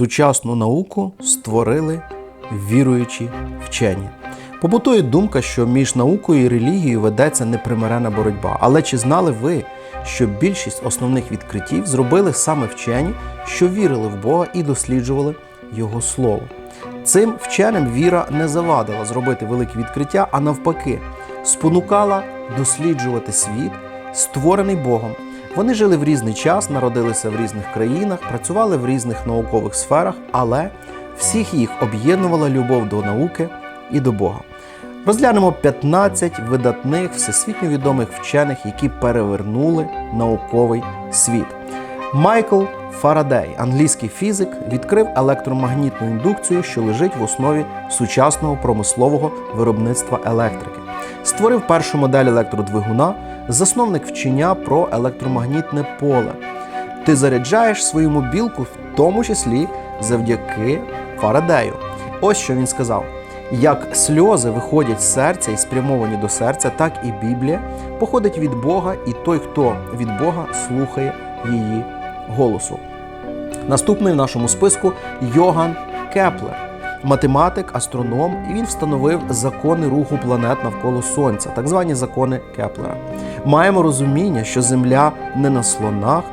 Сучасну науку створили віруючі вчені. Побутує думка, що між наукою і релігією ведеться непримирена боротьба. Але чи знали ви, що більшість основних відкриттів зробили саме вчені, що вірили в Бога і досліджували Його Слово? Цим вченим віра не завадила зробити великі відкриття, а навпаки, спонукала досліджувати світ, створений Богом. Вони жили в різний час, народилися в різних країнах, працювали в різних наукових сферах, але всіх їх об'єднувала любов до науки і до Бога. Розглянемо 15 видатних всесвітньо відомих вчених, які перевернули науковий світ. Майкл Фарадей, англійський фізик, відкрив електромагнітну індукцію, що лежить в основі сучасного промислового виробництва електрики. Створив першу модель електродвигуна, засновник вчення про електромагнітне поле. Ти заряджаєш свою мобілку, в тому числі завдяки Фарадею. Ось що він сказав: як сльози виходять з серця і спрямовані до серця, так і Біблія походить від Бога, і той, хто від Бога слухає її голосу. Наступний в нашому списку Йоган Кеплер, математик, астроном, і він встановив закони руху планет навколо Сонця, так звані закони Кеплера. Маємо розуміння, що Земля не на слонах,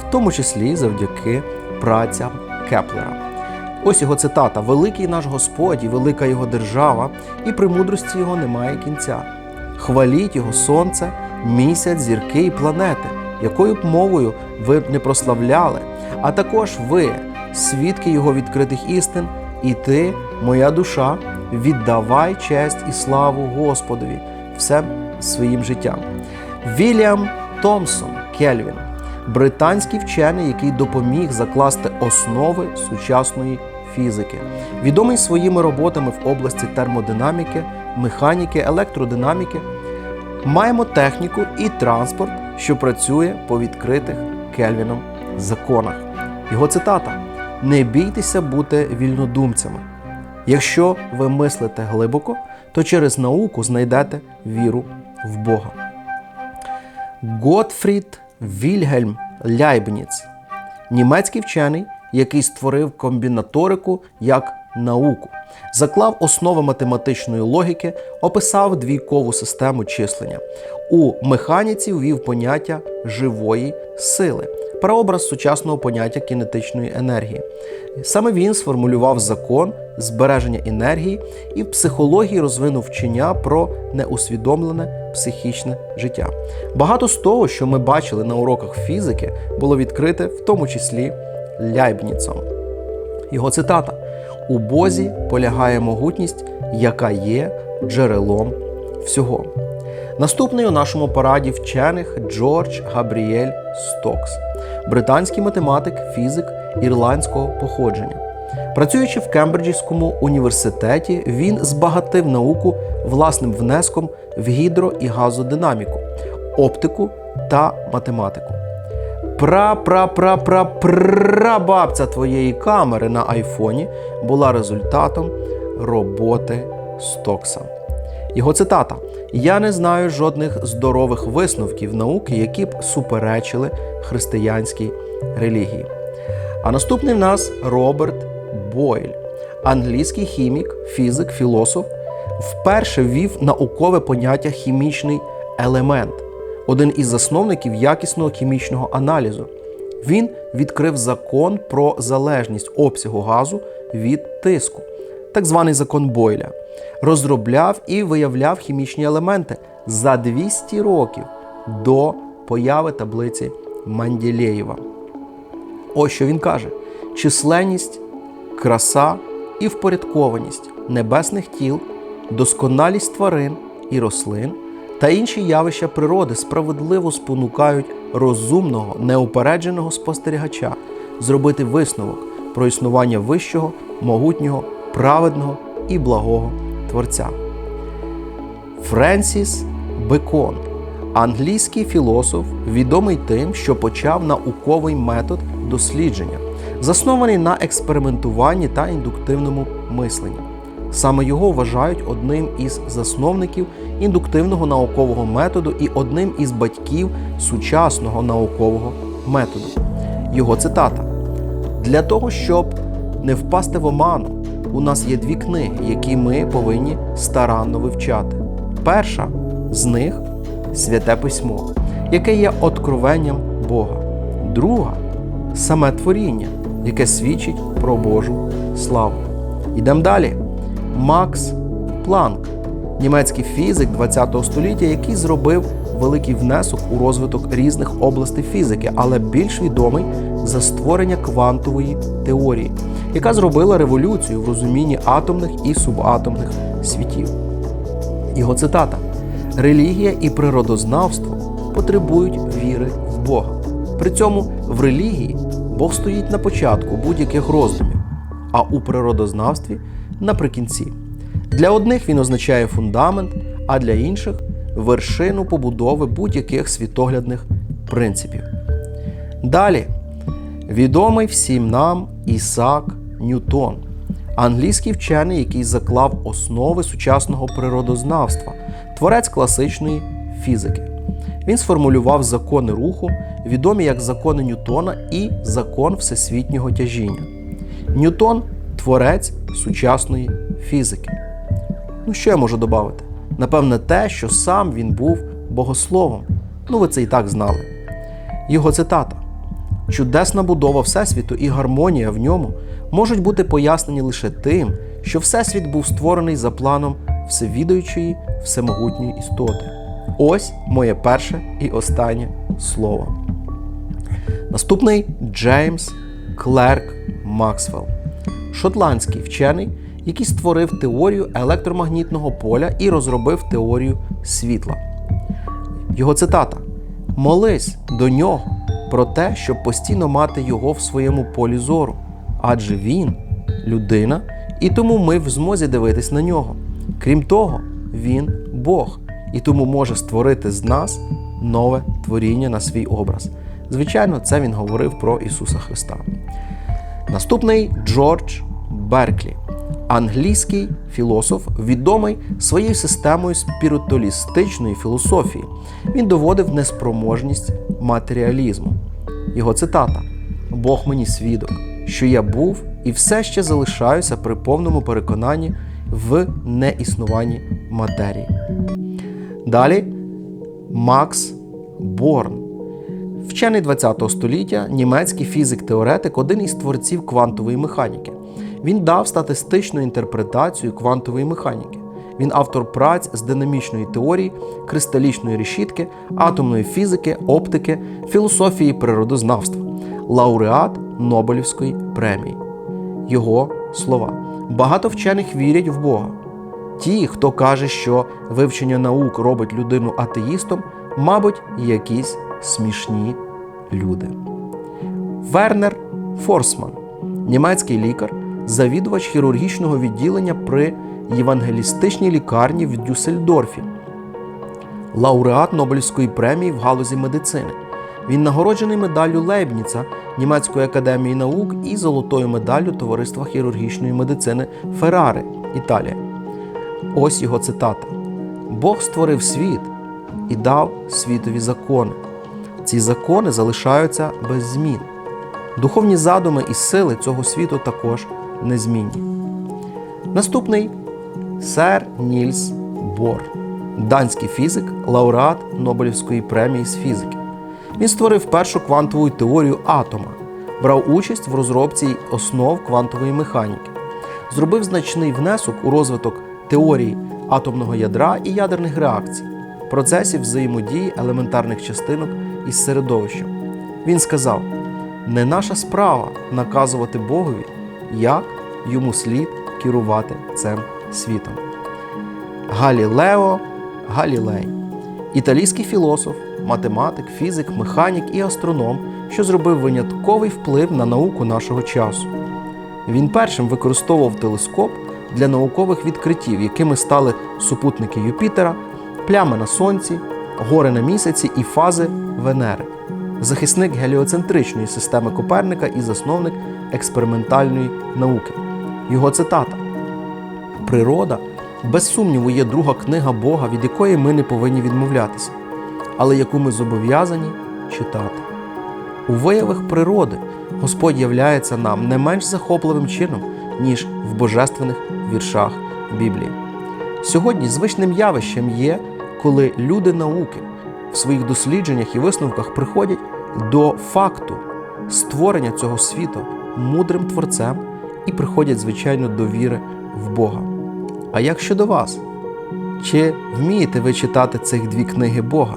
в тому числі завдяки працям Кеплера. Ось його цитата: Великий наш Господь і велика його держава, і премудрості його немає кінця. Хваліть його сонце, місяць, зірки і планети, якою б мовою ви б не прославляли, а також ви, свідки його відкритих істин, і ти, моя душа, віддавай честь і славу Господові всем своїм життям. Вільям Томсон Кельвін, британський вчений, який допоміг закласти основи сучасної фізики, відомий своїми роботами в області термодинаміки, механіки, електродинаміки. Маємо техніку і транспорт, що працює по відкритих Кельвіном законах. Його цитата: Не бійтеся бути вільнодумцями. Якщо ви мислите глибоко, то через науку знайдете віру в Бога. Готфрід Вільгельм Ляйбніц, німецький вчений, який створив комбінаторику як науку, заклав основи математичної логіки, описав двійкову систему числення. У механіці ввів поняття живої сили, прообраз сучасного поняття кінетичної енергії. Саме він сформулював закон збереження енергії і в психології розвинув вчення про неусвідомлене психічне життя. Багато з того, що ми бачили на уроках фізики, було відкрите в тому числі Ляйбніцом. Його цитата: У Бозі полягає могутність, яка є джерелом всього. Наступний у нашому параді вчених Джордж Габріель Стокс, британський математик, фізик ірландського походження. Працюючи в Кембриджському університеті, він збагатив науку власним внеском в гідро- і газодинаміку, оптику та математику. Пра-пра-пра-пра-пра-бабця твоєї камери на айфоні була результатом роботи Стокса. Його цитата: Я не знаю жодних здорових висновків науки, які б суперечили християнській релігії. А наступний в нас Роберт Бойль, англійський хімік, фізик, філософ, вперше ввів наукове поняття хімічний елемент, один із засновників якісного хімічного аналізу. Він відкрив закон про залежність обсягу газу від тиску, так званий закон Бойля, розробляв і виявляв хімічні елементи за 200 років до появи таблиці Манділеєва. Ось що він каже: численність, краса і впорядкованість небесних тіл, досконалість тварин і рослин та інші явища природи справедливо спонукають розумного, неупередженого спостерігача зробити висновок про існування вищого, могутнього, праведного і благого Творця. Френсіс Бекон, англійський філософ, відомий тим, що почав науковий метод дослідження, заснований на експериментуванні та індуктивному мисленні. Саме його вважають одним із засновників індуктивного наукового методу і одним із батьків сучасного наукового методу. Його цитата: для того, щоб не впасти в оману, у нас є дві книги, які ми повинні старанно вивчати. Перша з них святе письмо, яке є откровенням Бога. Друга саме творіння, яке свідчить про Божу славу. Йдемо далі. Макс Планк, німецький фізик ХХ століття, який зробив великий внесок у розвиток різних областей фізики, але більш відомий за створення квантової теорії, яка зробила революцію в розумінні атомних і субатомних світів. Його цитата: релігія і природознавство потребують віри в Бога. При цьому в релігії Бог стоїть на початку будь-яких роздумів, а у природознавстві наприкінці. Для одних він означає фундамент, а для інших вершину побудови будь-яких світоглядних принципів. Далі відомий всім нам Ісак Ньютон, англійський вчений, який заклав основи сучасного природознавства, творець класичної фізики. Він сформулював закони руху, відомі як закони Ньютона і закон всесвітнього тяжіння. Ньютон творець сучасної фізики. Ну, що я можу додати? Напевне, те, що сам він був богословом. Ну, ви це і так знали. Його цитата: Чудесна будова Всесвіту і гармонія в ньому можуть бути пояснені лише тим, що Всесвіт був створений за планом всевідуючої, всемогутньої істоти. Ось моє перше і останнє слово. Наступний Джеймс Клерк Максвелл, шотландський вчений, який створив теорію електромагнітного поля і розробив теорію світла. Його цитата: Молись до нього про те, щоб постійно мати його в своєму полі зору, адже він людина, і тому ми в змозі дивитись на нього. Крім того, він Бог, і тому може створити з нас нове творіння на свій образ. Звичайно, це він говорив про Ісуса Христа. Наступний Джордж Берклі, англійський філософ, відомий своєю системою спіритуалістичної філософії. Він доводив неспроможність матеріалізму. Його цитата: Бог мені свідок, що я був і все ще залишаюся при повному переконанні в неіснуванні матерії. Далі Макс Борн. Вчений ХХ століття, німецький фізик-теоретик, один із творців квантової механіки. Він дав статистичну інтерпретацію квантової механіки. Він автор праць з динамічної теорії, кристалічної решітки, атомної фізики, оптики, філософії природознавства, лауреат Нобелівської премії. Його слова. Багато вчених вірять в Бога. Ті, хто каже, що вивчення наук робить людину атеїстом, мабуть, якісь смішні люди. Вернер Форсман, німецький лікар, завідувач хірургічного відділення при євангелістичній лікарні в Дюссельдорфі, лауреат Нобелівської премії в галузі медицини. Він нагороджений медаллю Лейбніца Німецької академії наук і золотою медаллю Товариства хірургічної медицини Феррари, Італія. Ось його цитата: Бог створив світ і дав світові закони. Ці закони залишаються без змін. Духовні задуми і сили цього світу також незмінні. Наступний сер Нільс Бор, данський фізик, лауреат Нобелівської премії з фізики. Він створив першу квантову теорію атома, брав участь в розробці основ квантової механіки, зробив значний внесок у розвиток теорії атомного ядра і ядерних реакцій, процесів взаємодії елементарних частинок із середовищем. Він сказав: не наша справа наказувати Богові, як йому слід керувати цим світом. Галілео Галілей, італійський філософ, математик, фізик, механік і астроном, що зробив винятковий вплив на науку нашого часу. Він першим використовував телескоп для наукових відкриттів, якими стали супутники Юпітера, плями на Сонці, гори на місяці і фази Венери, захисник геліоцентричної системи Коперника і засновник експериментальної науки. Його цитата: Природа, без сумніву, є друга книга Бога, від якої ми не повинні відмовлятися, але яку ми зобов'язані читати. У виявах природи Господь являється нам не менш захопливим чином, ніж в божественних віршах Біблії. Сьогодні звичним явищем є, коли люди науки в своїх дослідженнях і висновках приходять до факту створення цього світу мудрим творцем і приходять, звичайно, до віри в Бога. А як щодо вас? Чи вмієте ви читати цих дві книги Бога?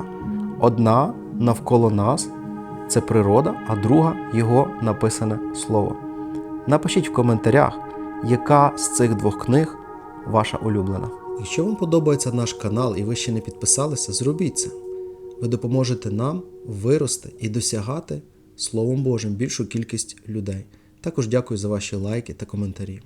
Одна навколо нас це природа, а друга його написане слово. Напишіть в коментарях, яка з цих двох книг ваша улюблена. Якщо вам подобається наш канал і ви ще не підписалися, зробіть це. Ви допоможете нам вирости і досягати Словом Божим більшу кількість людей. Також дякую за ваші лайки та коментарі.